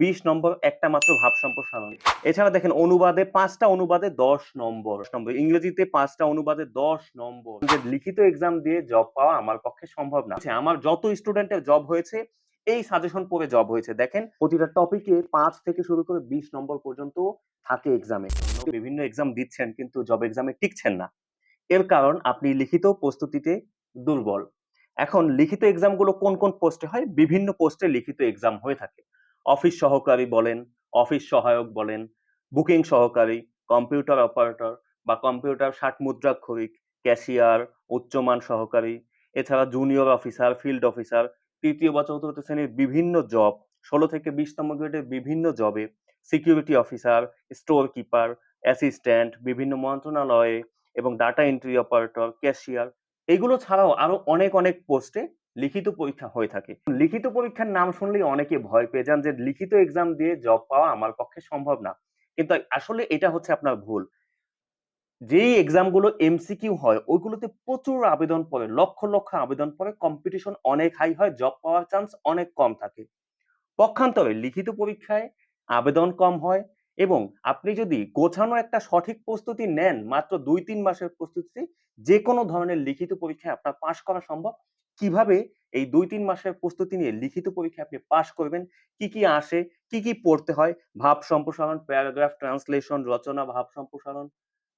বিশ নম্বর একটা মাত্র ভাব সম্প্রসারণ। এছাড়া দেখেন অনুবাদে পাঁচটা অনুবাদে দশ নম্বর। নম্বর। ইংরেজিতে পাঁচটা অনুবাদে দশ নম্বর। লিখিত এক্সাম দিয়ে জব পাওয়া আমার পক্ষে সম্ভব না। আচ্ছা, আমার যত স্টুডেন্টের জব হয়েছে এই সাজেশন পড়ে জব হয়েছে। দেখেন প্রতিটা টপিকে পাঁচ থেকে শুরু করে বিশ নম্বর পর্যন্ত থাকে এক্সামে বিভিন্ন এক্সাম দিচ্ছেন কিন্তু জব এক্সামে টিকছেন না। এর কারণ আপনি লিখিত প্রস্তুতিতে দুর্বল। এখন লিখিত এক্সামগুলো কোন কোন পোস্টে হয়? বিভিন্ন পোস্টে লিখিত এক্সাম হয়ে থাকে। অফিস সহকারী বলেন, অফিস সহায়ক বলেন, বুকিং সহকারী, কম্পিউটার অপারেটর বা কম্পিউটার ষাট মুদ্রাক্ষরিক ক্যাশিয়ার, উচ্চমান সহকারী, এছাড়া জুনিয়র অফিসার, ফিল্ড অফিসার, তৃতীয় বা চতুর্থ শ্রেণির বিভিন্ন জব, ষোলো থেকে বিশতম গ্রেডের বিভিন্ন জবে, security officer, store keeper, assistant, বিভিন্ন মন্ত্রণালয়ে এবং ডাটা এন্ট্রি অপারেটর, ক্যাশিয়ার, এগুলো ছাড়াও আরও অনেক অনেক পোস্টে লিখিত পরীক্ষা হয়ে থাকে। লিখিত পরীক্ষার নাম শুনলেই অনেকে ভয় পেয়ে যান যে লিখিত এক্সাম দিয়ে জব পাওয়া আমার পক্ষে সম্ভব না। কিন্তু আসলে এটা হচ্ছে আপনার ভুল। যেই এক্সামগুলো এমসিকিউ হয়, ওইগুলোতে প্রচুর আবেদন পড়ে, লক্ষ লক্ষ আবেদন পড়ে কম্পিটিশন অনেক হাই হয় জব পাওয়ার চান্স অনেক কম থাকে। পক্ষান্তরে লিখিত পরীক্ষায় আবেদন কম হয় এবং আপনি যদি গোছানো একটা সঠিক প্রস্তুতি নেন, মাত্র দুই তিন মাসের প্রস্তুতি যে কোনো ধরনের লিখিত পরীক্ষায় আপনার পাশ করা সম্ভব। কীভাবে এই দুই তিন মাসের প্রস্তুতি নিয়ে লিখিত পরীক্ষায় আপনি পাশ করবেন, কি কি আসে, কি কি পড়তে হয়, ভাব সম্প্রসারণ প্যারাগ্রাফ ট্রান্সলেশন রচনা, ভাব সম্প্রসারণ,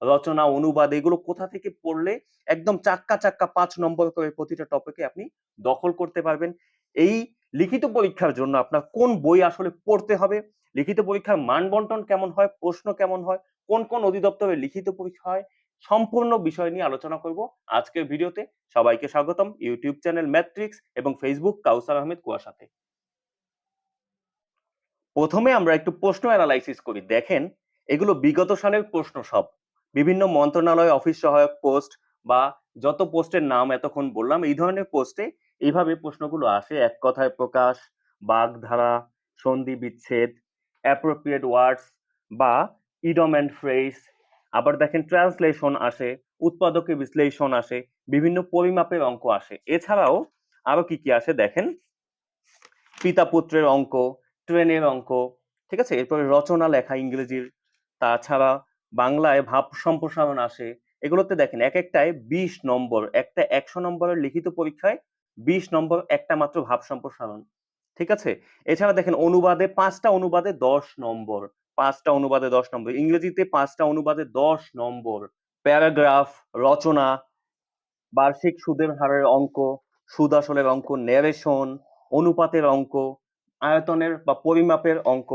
রচনা, অনুবাদ, এগুলো কোথা থেকে পড়লে একদম চাক্কা চাক্কা পাঁচ নম্বর করে প্রতিটা টপিকে আপনি দখল করতে পারবেন। এই লিখিত পরীক্ষার জন্য আপনার কোন বই আসলে পড়তে হবে, লিখিত পরীক্ষার মান বন্টন কেমন হয়, প্রশ্ন কেমন হয়, কোন কোন অধিদপ্তরে লিখিত পরীক্ষা হয় সম্পূর্ণ বিষয় নিয়ে আলোচনা করব। আজকের ভিডিওতে সবাইকে স্বাগতম ইউটিউব চ্যানেল ম্যাট্রিক্স এবং ফেসবুক কাউসার আহমেদ কুয়াশাতে। প্রথমে আমরা একটু প্রশ্ন অ্যানালাইসিস করি। দেখেন, এগুলো বিগত সালের প্রশ্ন সব। বিভিন্ন মন্ত্রণালয়, অফিস সহায়ক পোস্ট বা যত পোস্টের নাম এতক্ষণ বললাম, এই ধরনের পোস্টে এইভাবে প্রশ্নগুলো আসে। এক কথায় প্রকাশ, বাগধারা, সন্ধি বিচ্ছেদ অ্যাপ্রোপ্রিয়েট ওয়ার্ডস বা ইডম অ্যান্ড ফ্রেস আবার দেখেন ট্রান্সলেশন আসে, উৎপাদকে বিশ্লেষণ আসে, বিভিন্ন পরিমাপের অঙ্ক আসে। এছাড়াও আরও কি কি আসে দেখেন? পিতা পুত্রের অঙ্ক, ট্রেনের অঙ্ক, ঠিক আছে? এরপরে রচনা লেখা ইংরেজির, তাছাড়া বাংলায় ভাব সম্প্রসারণ আসে। এগুলোতে দেখেন এক একটায় বিশ নম্বর, একটা একশো নম্বরের লিখিত পরীক্ষায় বিশ নম্বর, একটা মাত্র ভাব সম্প্রসারণ, ঠিক আছে? এছাড়া দেখেন অনুবাদে, পাঁচটা অনুবাদে দশ নম্বর পাঁচটা অনুবাদে দশ নম্বর। ইংরেজিতে পাঁচটা অনুবাদে দশ নম্বর। প্যারাগ্রাফ, রচনা, বার্ষিক সুদের হারের অঙ্ক সুদ আসলের অঙ্ক ন্যারেশন অনুপাতের অঙ্ক, আয়তনের বা পরিমাপের অঙ্ক,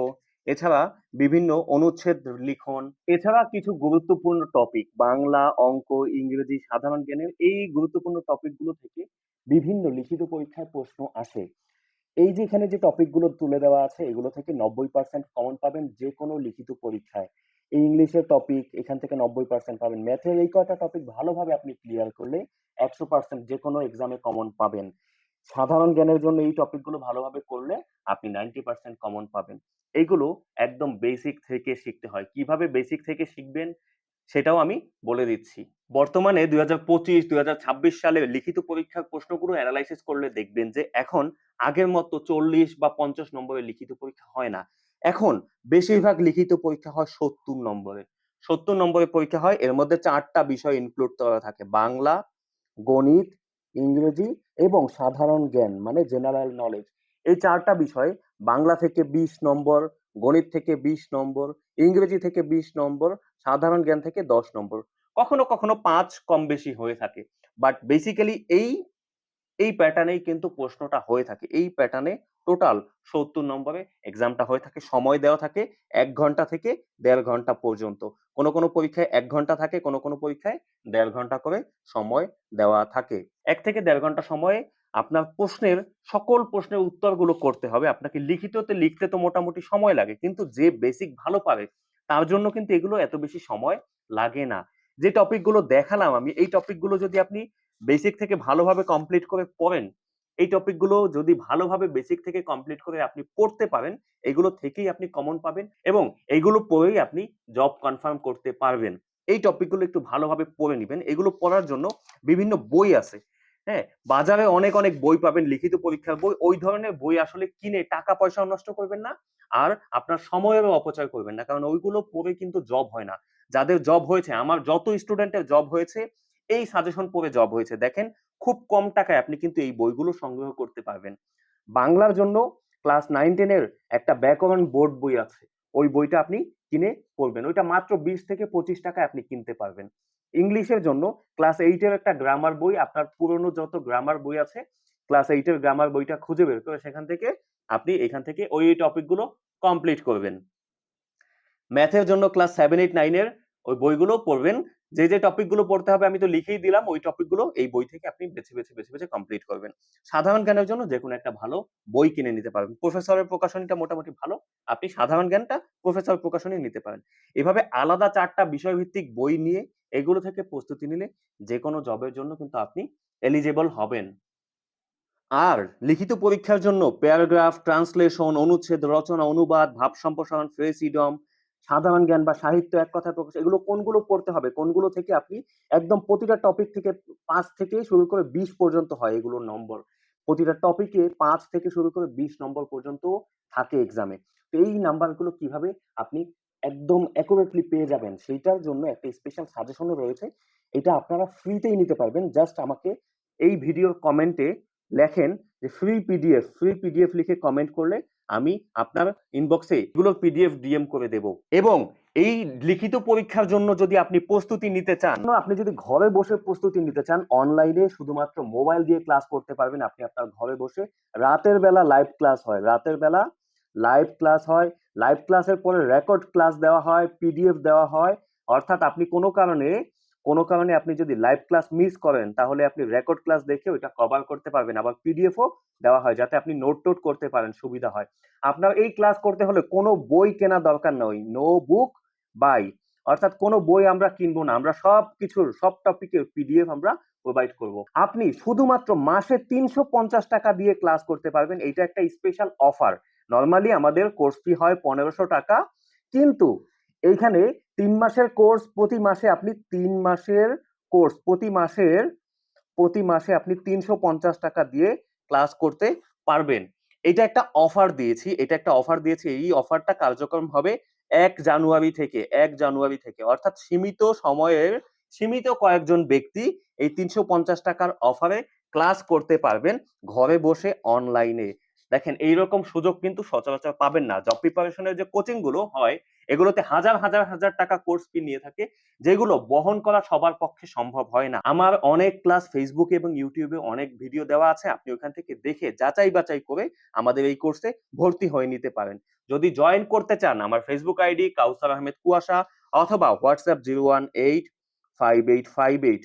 এছাড়া বিভিন্ন অনুচ্ছেদ লিখন, এছাড়া কিছু গুরুত্বপূর্ণ টপিক বাংলা, অঙ্ক, ইংরেজি, সাধারণ জ্ঞানের এই গুরুত্বপূর্ণ টপিকগুলো থেকে বিভিন্ন লিখিত পরীক্ষায় প্রশ্ন আসে। এই যে এখানে যে টপিকগুলো তুলে দেওয়া আছে, এগুলো থেকে নব্বই পার্সেন্ট কমন পাবেন যে কোনো লিখিত পরীক্ষায়। এই ইংলিশের টপিক এখান থেকে নব্বই পার্সেন্ট পাবেন। ম্যাথের এই কয়টা টপিক ভালোভাবে আপনি ক্লিয়ার করলে একশো পার্সেন্ট যে কোনো এক্সামে কমন পাবেন। সাধারণ জ্ঞানের জন্য এই টপিকগুলো ভালোভাবে করলে আপনি নাইনটি পার্সেন্ট কমন পাবেন। এইগুলো একদম বেসিক থেকে শিখতে হয়। কীভাবে বেসিক থেকে শিখবেন সেটাও আমি বলে দিচ্ছি। বর্তমানে দুই হাজার পঁচিশ, দুই হাজার ছাব্বিশ সালে লিখিত পরীক্ষার প্রশ্নগুলো অ্যানালাইসিস করলে দেখবেন যে এখন আগের মতো চল্লিশ বা পঞ্চাশ নম্বরের লিখিত পরীক্ষা হয় না। এখন বেশিরভাগ লিখিত পরীক্ষা হয় সত্তর নম্বরের। সত্তর নম্বরের পরীক্ষা হয়, এর মধ্যে চারটা বিষয় ইনক্লুড করা থাকে। বাংলা, গণিত, ইংরেজি এবং সাধারণ জ্ঞান মানে জেনারেল নলেজ এই চারটা বিষয় বাংলা থেকে বিশ নম্বর, গণিত থেকে বিশ নম্বর, ইংরেজি থেকে বিশ নম্বর, সাধারণ জ্ঞান থেকে দশ নম্বর। কখনো কখনো পাঁচ কম বেশি হয়ে থাকে। বাট বেসিক্যালি এই এই প্যাটার্নেই কিন্তু প্রশ্নটা হয়ে থাকে। এই প্যাটার্নে টোটাল সত্তর নম্বরে এক্সামটা হয়ে থাকে, সময় দেওয়া থাকে এক ঘণ্টা থেকে দেড় ঘণ্টা পর্যন্ত। কোনো কোনো পরীক্ষায় এক ঘণ্টা থাকে, কোনো কোনো পরীক্ষায় দেড় ঘণ্টা করে সময় দেওয়া থাকে। এক থেকে দেড় ঘণ্টা সময়ে আপনার প্রশ্নের, সকল প্রশ্নের উত্তরগুলো করতে হবে। আপনাকে লিখিততে লিখতে তো মোটামুটি সময় লাগে। কিন্তু যে বেসিক ভালো পারে, তার জন্য কিন্তু এগুলো এত বেশি সময় লাগে না। যে টপিকগুলো দেখালাম আমি এই টপিকগুলো যদি আপনি বেসিক থেকে ভালোভাবে কমপ্লিট করে পড়েন এই টপিকগুলো যদি ভালোভাবে বেসিক থেকে কমপ্লিট করে আপনি পড়তে পারেন এগুলো থেকেই আপনি কমন পাবেন এবং এইগুলো পড়েই আপনি জব কনফার্ম করতে পারবেন এই টপিকগুলো একটু ভালোভাবে পড়ে নেবেন এগুলো পড়ার জন্য বিভিন্ন বই আছে হ্যাঁ? বাজারে অনেক, অনেক বই পাবেন লিখিত পরীক্ষার বই। ওই ধরনের বই আসলে কিনে টাকা পয়সাও নষ্ট করবেন না। আর আপনার সময়েরও অপচয় করবেন না। কারণ ওইগুলো পড়ে কিন্তু জব হয় না। যাদের জব হয়েছে, আমার যত স্টুডেন্টের জব হয়েছে, এই সাজেশন পড়ে জব হয়েছে। দেখেন খুব কম টাকায় আপনি কিন্তু এই বইগুলো সংগ্রহ করতে পারবেন। বাংলার জন্য ক্লাস 9-10 এর একটা ব্যাকরণ বোর্ড বই আছে। ওই বইটা আপনি কিনে পড়বেন। ওইটা মাত্র ২০ থেকে ৳২৫ টাকায় আপনি কিনতে পারবেন। ইংলিশের জন্য ক্লাস 8 এর একটা গ্রামার বই, আপনার পুরনো যত গ্রামার বই আছে, ক্লাস 8 এর গ্রামার বইটা খুঁজে বের করে সেখান থেকে আপনি এখান থেকে ওই, ওই টপিকগুলো কমপ্লিট করবেন। ম্যাথের জন্য ক্লাস 7, 8, 9 এর ওই বইগুলো পড়বেন। যে, যে টপিকগুলো পড়তে হবে আমি তো লিখেই দিলাম। ওই টপিকগুলো এই বই থেকে আপনি বেছে, বেছে, বেছে, বেছে কমপ্লিট করবেন। সাধারণ জ্ঞানের জন্য যে কোনো একটা ভালো বই কিনে নিতে পারবেন। প্রফেসরের প্রকাশনীটা মোটামুটি ভালো। আপনি সাধারণ জ্ঞানটা প্রফেসর প্রকাশনী নিতে পারেন। এভাবে আলাদা চারটা বিষয়ভিত্তিক বই নিয়ে এগুলো থেকে প্রস্তুতি নিলে যেকোনো জবের জন্য কিন্তু আপনি এলিজেবল হবেন। আর লিখিত পরীক্ষার জন্য প্যারাগ্রাফ, ট্রান্সলেশন, অনুচ্ছেদ রচনা, অনুবাদ, ভাব সম্প্রসারণ, ফ্রেজ ইডিয়ম, সাধারণ জ্ঞান বা সাহিত্য এক কথায় প্রকাশ এগুলো কোনগুলো পড়তে হবে, কোনগুলো থেকে আপনি একদম প্রতিটা টপিক থেকে পাঁচ থেকে শুরু করে ২০ পর্যন্ত হয় এগুলোর নম্বর। প্রতিটা টপিকে পাঁচ থেকে শুরু করে ২০ নম্বর পর্যন্ত থাকে এক্সামে। তো এই নাম্বারগুলো কীভাবে আপনি একদম অ্যাকুরেটলি পেয়ে যাবেন সেইটার জন্য একটা স্পেশাল সাজেশনও রয়েছে। এটা আপনারা ফ্রিতেই নিতে পারবেন। জাস্ট আমাকে এই ভিডিওর কমেন্টে লেখেন যে ফ্রি পিডিএফ, ফ্রি পিডিএফ লিখে কমেন্ট করলে আমি আপনার ইনবক্সে এগুলোর পিডিএফ ডিএম করে দেব। এবং এই লিখিত পরীক্ষার জন্য যদি আপনি প্রস্তুতি নিতে চান, আপনি যদি ঘরে বসে প্রস্তুতি নিতে চান, অনলাইনে শুধুমাত্র মোবাইল দিয়ে ক্লাস করতে পারবেন। আপনি আপনার ঘরে বসে রাতের বেলা লাইভ ক্লাস হয়। রাতের বেলা লাইভ ক্লাস হয়। লাইভ ক্লাসের পরে রেকর্ড ক্লাস দেওয়া হয়, পিডিএফ দেওয়া হয়। অর্থাৎ আপনি কোনো কারণে, কোনো কারণে আপনি যদি লাইভ ক্লাস মিস করেন তাহলে আপনি রেকর্ড ক্লাস দেখে ওইটা কভার করতে পারবেন। আবার পিডিএফও দেওয়া হয় যাতে আপনি নোট-টোট করতে পারেন, সুবিধা হয়। আপনার এই ক্লাস করতে হলে কোনো বই কেনার দরকার নয়। No book buy. অর্থাৎ কোনো বই আমরা কিনবো না। আমরা সব কিছুর সব টপিকের পিডিএফ আমরা প্রোভাইড করব। আপনি শুধুমাত্র মাসে ৳৩৫০ দিয়ে ক্লাস করতে পারবেন। এটা একটা স্পেশাল অফার। নর্মালি আমাদের কোর্স ফি হয় ৳১৫০০ কিন্তু এইখানে তিন মাসের কোর্স প্রতি মাসে আপনি তিন মাসের কোর্স প্রতি মাসের প্রতি মাসে আপনি ৳৩৫০ দিয়ে ক্লাস করতে পারবেন। এটা একটা অফার দিয়েছি। এটা একটা অফার দিয়েছি। এই অফারটা কার্যক্রম হবে এক জানুয়ারি থেকে এক জানুয়ারি থেকে। অর্থাৎ সীমিত সময়ের সীমিত কয়েকজন ব্যক্তি এই তিনশো পঞ্চাশ টাকার অফারে ক্লাস করতে পারবেন ঘরে বসে অনলাইনে। দেখেন এইরকম সুযোগ কিন্তু সচরাচর পাবেন না। জব প্রিপারেশনের যে কোচিংগুলো হয়, এগুলোতে হাজার, হাজার, হাজার টাকা কোর্স ফি নিয়ে থাকে। যেগুলো বহন করা সবার পক্ষে সম্ভব হয় না। আমার অনেক ক্লাস ফেসবুকে এবং ইউটিউবে অনেক ভিডিও দেওয়া আছে। আপনি ওখান থেকে দেখে যাচাই বাচাই করে আমাদের এই কোর্সে ভর্তি হয়ে নিতে পারেন। যদি জয়েন করতে চান আমার ফেসবুক আইডি কাউসার আহমেদ কুয়াশা অথবা WhatsApp zero one eight five eight five eight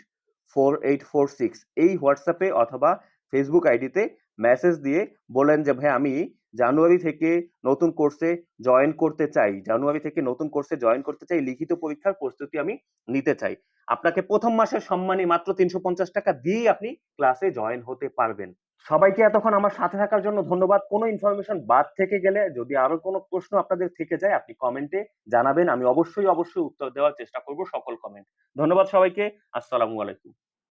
four eight four six এই হোয়াটসঅ্যাপে অথবা ফেসবুক আইডিতে মেসেজ দিয়ে বলেন যে ভাই আমি জানুয়ারি থেকে নতুন কোর্সে জয়েন করতে চাই। জানুয়ারি থেকে নতুন কোর্সে জয়েন করতে চাই। লিখিত পরীক্ষার প্রস্তুতি আমি নিতে চাই। আপনাকে প্রথম মাসের সম্মানী মাত্র ৳৩৫০ দিয়েই আপনি ক্লাসে জয়েন হতে পারবেন। সবাইকে এতক্ষণ আমার সাথে থাকার জন্য ধন্যবাদ। কোনো ইনফরমেশন বাদ থেকে গেলে যদি আরও কোনো প্রশ্ন আপনাদের থেকে যায় আপনি কমেন্টে জানাবেন। আমি অবশ্যই, অবশ্যই উত্তর দেওয়ার চেষ্টা করব সকল কমেন্ট। ধন্যবাদ সবাইকে। আসসালামু আলাইকুম।